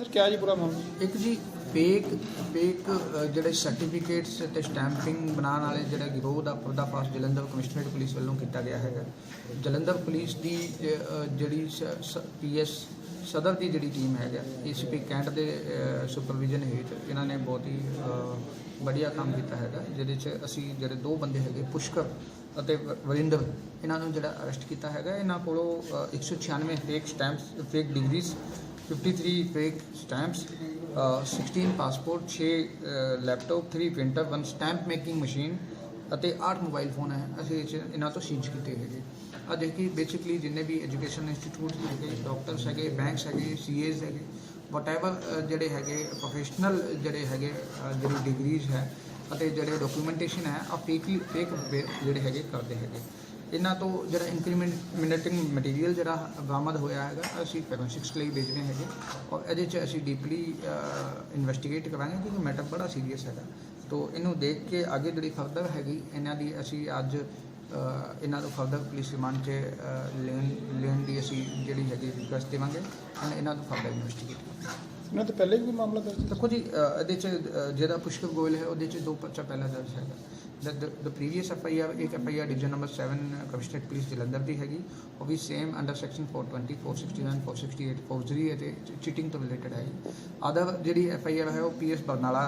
Sir ਕਿਆ ਜੀ ਪੂਰਾ ਮਾਮਲਾ? ਇੱਕ ਜੀ ਫੇਕ ਫੇਕ ਜਿਹੜੇ ਸਰਟੀਫਿਕੇਟਸ ਤੇ ਸਟੈਂਪਿੰਗ ਬਣਾਉਣ ਵਾਲੇ ਜਿਹੜਾ ਗਿਰੋਹ ਦਾ ਪਰਦਾਫਾਸ਼ ਜਲੰਧਰ ਕਮਿਸ਼ਨਰੇਟ ਪੁਲਿਸ ਵੱਲੋਂ ਕੀਤਾ ਗਿਆ ਹੈਗਾ। ਜਲੰਧਰ ਪੁਲਿਸ ਦੀ ਅ, ਅ, ਜਿਹੜੀ ਪੀਐਸ ਸਦਰ ਦੀ ਜਿਹੜੀ ਟੀਮ ਹੈਗਾ ਏਸੀਪੀ ਕੈਂਟ ਦੇ ਸੁਪਰਵਿਜ਼ਨ ਹੇਠ ਇਹਨਾਂ ਨੇ ਬਹੁਤ ਹੀ ਵਧੀਆ ਕੰਮ ਕੀਤਾ ਹੈਗਾ। ਜਿਹਦੇ 'ਚ ਅਸੀਂ ਜਿਹੜੇ ਦੋ ਬੰਦੇ ਹੈਗੇ ਪੁਸ਼ਕਰ ਅਤੇ ਵਰਿੰਦਰ ਇਹਨਾਂ ਨੂੰ ਜਿਹੜਾ ਅਰੈਸਟ ਕੀਤਾ ਹੈਗਾ। ਇਹਨਾਂ ਕੋਲੋਂ ਅ, 196 fake stamps fake degrees 53 fake stamps, uh, 16 passport 6 laptop 3 printer 1 stamp making machine ਅਤੇ 8 ਮੋਬਾਈਲ ਫੋਨ ਹੈ ਅਸੀਂ ਇਹ 'ਚ ਇਹਨਾਂ ਤੋਂ ਸੀਜ਼ ਕੀਤੇ ਹੈਗੇ ਆ ਦੇਖੀ ਬੇਸਿਕਲੀ ਜਿੰਨੇ ਵੀ ਐਜੂਕੇਸ਼ਨ ਇੰਸਟੀਚਿਊਟ ਹੈਗੇ ਡਾਕਟਰਸ ਹੈਗੇ ਬੈਂਕਸ ਹੈਗੇ ਸੀਏਜ਼ ਹੈਗੇ ਵਟਐਵਰ ਜਿਹੜੇ ਹੈਗੇ ਪ੍ਰੋਫੈਸ਼ਨਲ ਜਿਹੜੇ ਹੈਗੇ ਅ, ਜਿਹੜੀ ਡਿਗਰੀਜ਼ ਹੈ ਅਤੇ ਜਿਹੜੇ ਡਾਕੂਮੈਂਟੇਸ਼ਨ ਹੈ ਆ ਫੇਕ ਫੇਕ ਜਿਹੜੇ ਹੈਗੇ ਕਰਦੇ ਹੈਗੇ ਇਹਨਾਂ ਤੋਂ ਜਿਹੜਾ ਇਨਕਰੀਮੈਂਟਿੰਗ ਮਟੀਰੀਅਲ ਜਿਹੜਾ ਬਰਾਮਦ ਹੋਇਆ ਹੈਗਾ, ਅਸੀਂ ਫੋਰੈਂਸਿਕਸ ਲਈ ਵੇਚ ਰਹੇ ਹੈਗੇ। ਔਰ ਇਹਦੇ 'ਚ ਅਸੀਂ ਡੀਪਲੀ ਇਨਵੈਸਟੀਗੇਟ ਕਰਾਂਗੇ ਕਿਉਂਕਿ ਮੈਟਰ ਬੜਾ ਸੀਰੀਅਸ ਹੈਗਾ। ਤੋਂ ਇਹਨੂੰ ਦੇਖ ਕੇ ਅੱਗੇ ਜਿਹੜੀ ਫਰਦਰ ਹੈਗੀ, ਇਹਨਾਂ ਦੀ ਅਸੀਂ ਅੱਜ ਇਹਨਾਂ ਨੂੰ ਫਰਦਰ ਪੁਲਿਸ ਰਿਮਾਂਡ 'ਚ ਲੈਣ ਲੈਣ ਦੀ ਅਸੀਂ ਜਿਹੜੀ ਹੈਗੀ ਰਿਕੁਐਸਟ ਦੇਵਾਂਗੇ ਐਂਡ ਇਹਨਾਂ ਨੂੰ ਫਰਦਰ ਇਨਵੈਸਟੀਗੇਟ ਕਰਾਂਗੇ। ਇਹਨਾਂ ਤੇ ਪਹਿਲੇ ਵੀ ਕੋਈ ਮਾਮਲਾ ਦਰਜ ਦੇਖੋ ਜੀ ਅ, ਇਹਦੇ ਚ ਅ, ਜਿਹੜਾ ਪੁਸ਼ਕਰ ਗੋਇਲ ਹੈ ਉਹਦੇ ਚ ਦੋ ਪਰਚਾ ਪਹਿਲਾਂ ਦਰਜ ਹੈਗਾ। The previous F I R ਇੱਕ F I R division number 7 commissionerate police Jalandhar ਦੀ ਹੈਗੀ। ਉਹ ਵੀ ਸੇਮ ਅੰਡਰ ਸੈਕਸ਼ਨ 420 469 468 ਫੌਜਰੀ ਅਤੇ ਚੀਟਿੰਗ ਤੋਂ ਰਿਲੇਟਡ ਹੈ ਅਦਰ ਜਿਹੜੀ ਐਫ ਆਈ ਆਰ ਹੈ ਉਹ ਪੀ ਐਸ ਬਰਨਾਲਾ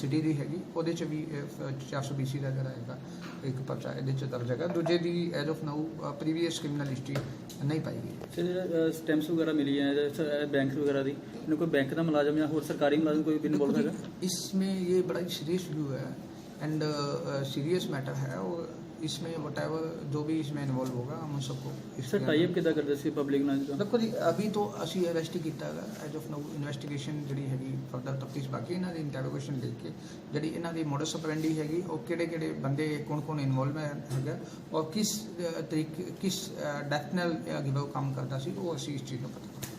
ਸਿਟੀ ਦੀ ਹੈਗੀ। ਉਹਦੇ ਚ ਵੀ ਅ, 420 ਦਾ ਜਿਹੜਾ ਹੈਗਾ ਇੱਕ ਪਰਚਾ ਇਹਦੇ ਚ ਦਰਜ ਹੈਗਾ। ਦੂਜੇ ਦੀ as of now previous criminal history ਨਹੀਂ ਪਾਈ ਗਈ। ਸਰ ਸਟੈਂਪਸ ਵਗੈਰਾ ਮਿਲੀ ਹੈ ਬੈਂਕ ਵਗੈਰਾ ਦੀ ਇਹਨੂੰ ਕੋਈ ਬੈਂਕ ਦਾ ਮੁਲਾਜ਼ਮ ਜਾਂ ਹੋਰ ਸਰਕਾਰੀ ਮੁਲਾਜ਼ਮ ਕੋਈ ਵੀ ਇਨਵੋਲਵ ਹੈਗਾ इसमें ये बड़ा ही सीरियस व्यू है एंड सीरियस मैटर है और इसमें वट जो भी इसमें इन्वॉल्व होगा हम उन सबको इसके ਸਰ ਟਾਈ ਅਪ ਕਿੱਦਾਂ ਕਰਦੇ ਸੀ ਪਬਲਿਕ ਨਾਲ ਜਿੱਦਾਂ ਦੇਖੋ ਜੀ ਅਭੀ ਤੋਂ ਅਸੀਂ ਅਰੈਸਟ ਹੀ ਕੀਤਾ ਹੈਗਾ ਐਜ ਆਫ ਨਾਊ ਇਨਵੈਸਟੀਗੇਸ਼ਨ ਜਿਹੜੀ ਹੈਗੀ ਫਰਦਰ ਤਫਤੀਸ਼ ਬਾਕੀ ਇਹਨਾਂ ਦੀ ਇੰਟਰੋਗੇਸ਼ਨ ਲੈ ਕੇ ਜਿਹੜੀ ਇਹਨਾਂ ਦੀ ਮੋਡਸ ਆਪਰੈਂਡੀ ਹੈਗੀ ਉਹ ਕਿਹੜੇ ਕਿਹੜੇ ਬੰਦੇ ਕੌਣ ਕੌਣ ਇਨਵੋਲਵ ਹੈਗਾ ਔਰ ਕਿਸ ਅ, ਤਰੀਕੇ ਕਿਸ ਡੈਥ ਨਾਲ ਗਿਵ ਕੰਮ ਕਰਦਾ ਸੀ ਉਹ ਅਸੀਂ ਇਸ ਚੀਜ਼ ਨੂੰ ਪਤਾ ਕਰਾਂਗੇ